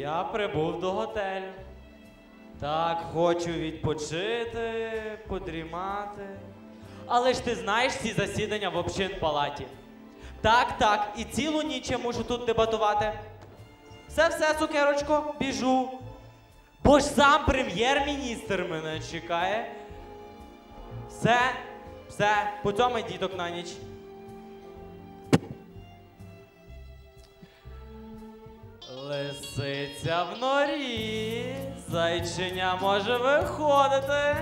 Я прибув до готелю. Так, хочу відпочити, подрімати. Але ж ти знаєш ці засідання в общинпалаті. Так, так, і цілу ніч я можу тут дебатувати. Все, все, цукерочко, біжу. Бо ж сам прем'єр-міністр мене чекає. Все, все, по цьому діток на ніч. Лисиця в норі, зайчиня може виходити.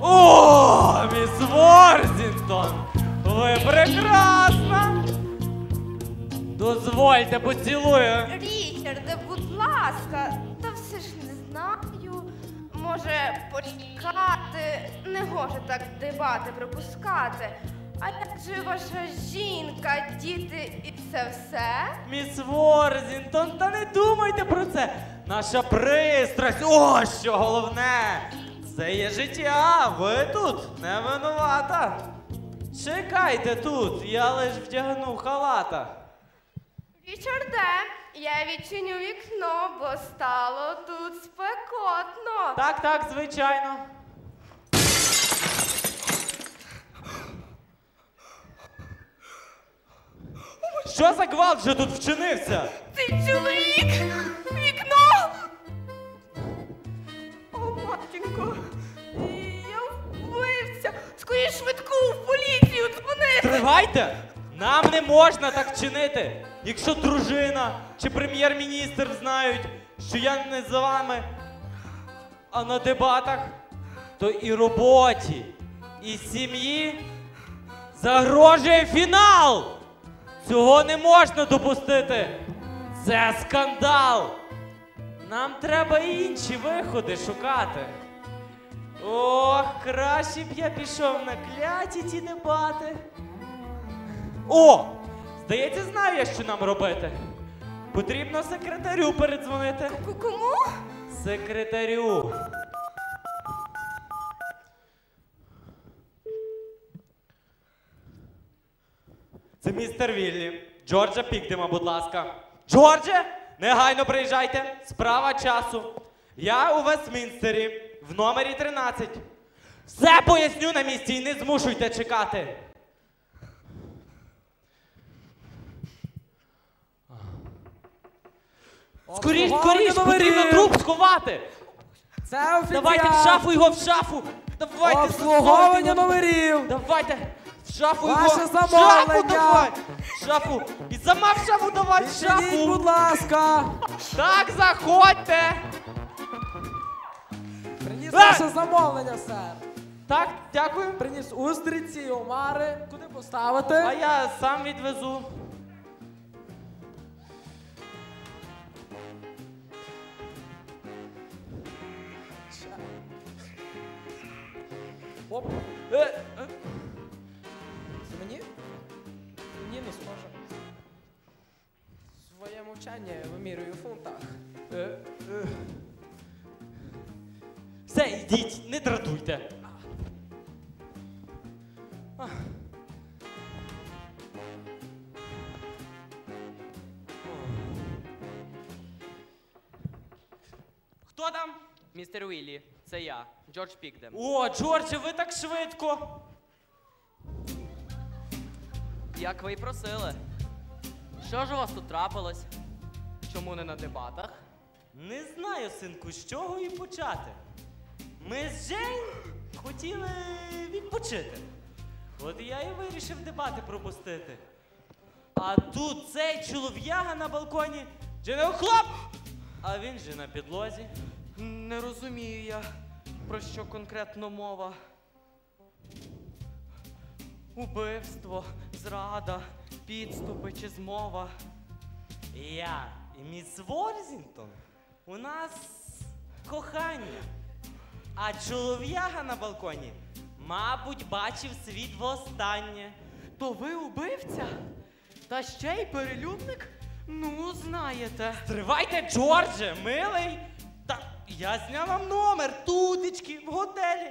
О, міс Ворзінтон! Ви прекрасна! Дозвольте поцілую. Річарде, будь ласка, та все ж не знаю. Може, почекати, не гоже так дебати пропускати. А як же ваша жінка, діти і це все? Міс Ворзінтон, та не думайте про це. Наша пристрасть, о, що головне. Це є життя, ви тут не винувата. Чекайте тут, я лиш вдягну халата. Річарде, я відчиню вікно, бо стало тут спекотно. Так, так, звичайно. Що за гвалт вже тут вчинився? Цей чоловік! Вікно! О, матінко! Я вбивця! Скоріш швидку в поліцію дзвонити! Тривайте! Нам не можна так чинити. Якщо дружина чи прем'єр-міністр знають, що я не за вами, а на дебатах, то і роботі, і сім'ї загрожує фінал. Цього не можна допустити. Це скандал. Нам треба інші виходи шукати. Ох, краще б я пішов на кляті ті дебати. О! Здається, знаю я, що нам робити. Потрібно секретарю передзвонити. Ку- Кому? Секретарю. Містер Віллі. Джорджа Пікдема, будь ласка. Джордже, негайно приїжджайте. Справа часу. Я у Вестмінстері в номері 13. Все поясню на місці і не змушуйте чекати. Скоріш, скоріш, потрібно труп сховати. Це офіціант. Давайте в шафу його в шафу. Давайте Обслуговування засовуйте його. номерів. Давайте шафу Ваше його. В шафу замовлення. давай. Шафу. І сама в шафу давай Відчиніть, будь шафу. ласка. Так, заходьте. Приніс ваше замовлення, сер. Так, дякую. Приніс устриці, омари. Куди поставити? А я сам відвезу. Своє мовчання вимірюю в фунтах. е, е. Все, йдіть, не дратуйте. А. Хто там? Містер Уіллі, це я, Джордж Пікдем. О, Джордже, ви так швидко. Як ви й просили. Що ж у вас тут трапилось? Чому не на дебатах? Не знаю, синку, з чого і почати. Ми з Жень хотіли відпочити. От я і вирішив дебати пропустити. А тут цей чолов'яга на балконі. Дженел хлоп! А він же на підлозі. Не розумію я, про що конкретно мова. Убивство, зрада, підступи чи змова. Я і міс Ворзінтон у нас кохання. А чолов'яга на балконі, мабуть, бачив світ востаннє. То ви убивця? Та ще й перелюбник? Ну, знаєте. Тривайте, Джордже, милий. Та я зняв вам номер, тутечки, в готелі.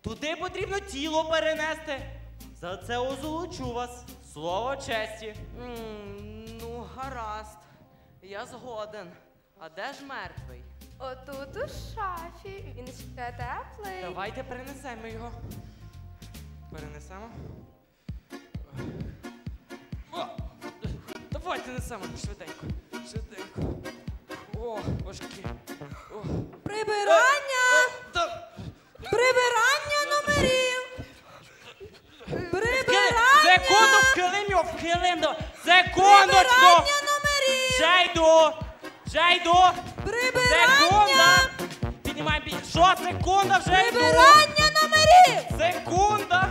Туди потрібно тіло перенести. За це озолочу вас. Слово честі. М, ну, гаразд. Я згоден. А де ж мертвий? Отут у шафі. Він ще теплий. Давайте перенесемо його. Перенесемо. О! Давайте несемо швиденько. Швиденько. О, важкі. О. Прибирання! Прибирання номерів! Секунду Прибирання! в килим його, в килим. давай. Секундочку! Прибирання номерів! Вже йду! Вже йду! Прибирання! Секунда! Піднімай бі. Що, секунда, вже йду! Прибирання номерів! Секунда!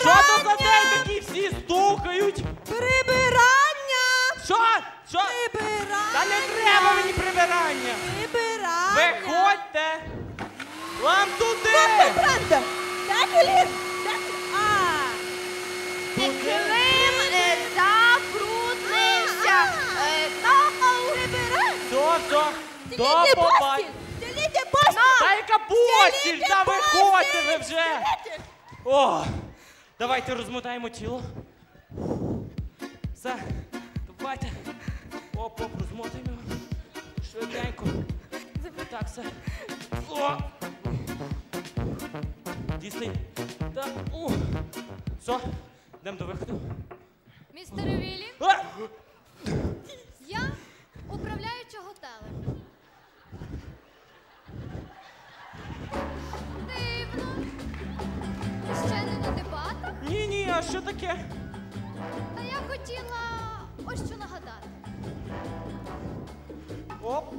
Що то за день такі всі стукають? Прибирання! Що? Що? Прибирання! Та не треба мені прибирання! До побачення! Стеліть постіль! Та яка постіль! Та виходьте ви вже! О! Давайте розмотаємо тіло. Все, давайте. Оп, оп, розмотаємо. Швиденько. Так, все. О! Дійсний. Так. О! Все, йдемо до виходу. Містере Віллі, А! А що таке? Та я хотіла ось що нагадати. Оп.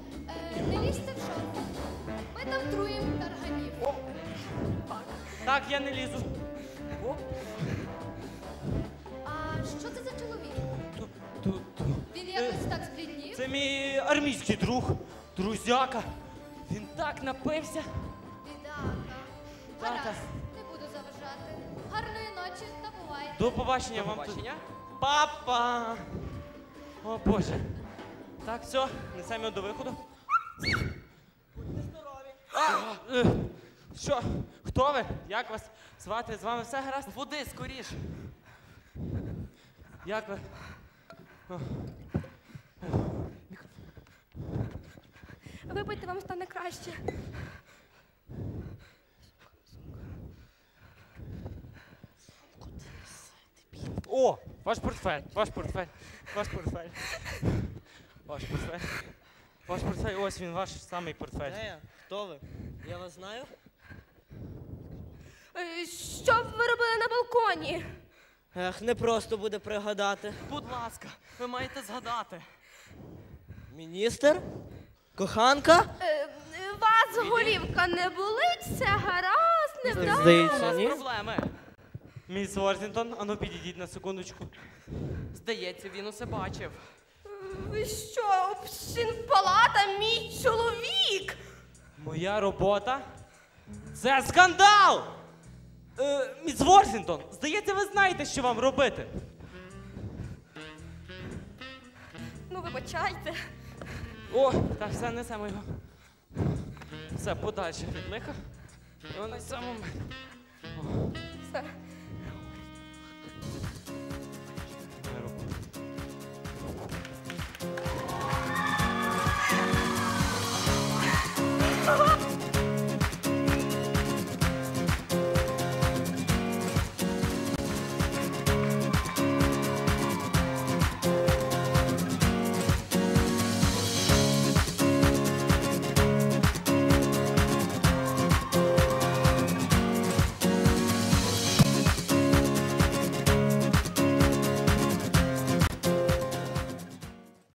Е, не лізьте в шоу. Ми там труємо тарганів. Так, я не лізу. Оп. А що це за чоловік? Ту, ту, ту. Він якось так збліднів? Це мій армійський друг, друзяка. Він так напився. Бідака. Гаразд, До побачення До вам. тут. Папа! О Боже. Так, все, несемо його до виходу. А, е, Що? Хто ви? Як вас звати? З вами все гаразд? Води скоріш. Як ви? Випийте, вам стане краще. О, ваш портфель, ваш портфель, ваш портфель. Ваш портфель. Ваш портфель, ось він, ваш самий портфель. Де я? Хто ви? Я вас знаю? Е, Що б ви робили на балконі? Ех, не просто буде пригадати. Будь ласка, ви маєте згадати. Міністр? Коханка? Е, Вас голівка не болить, все гаразд, не У вдалося. Здається, нас ні. проблеми. Міс Ворзінтон, ану підійдіть на секундочку. Здається, він усе бачив. Ви що, палата, мій чоловік? Моя робота це скандал! Е, міс Ворзінтон, здається, ви знаєте, що вам робити. Ну, вибачайте. О, так, все, несемо його. Все, подальше від лиха. І. Все.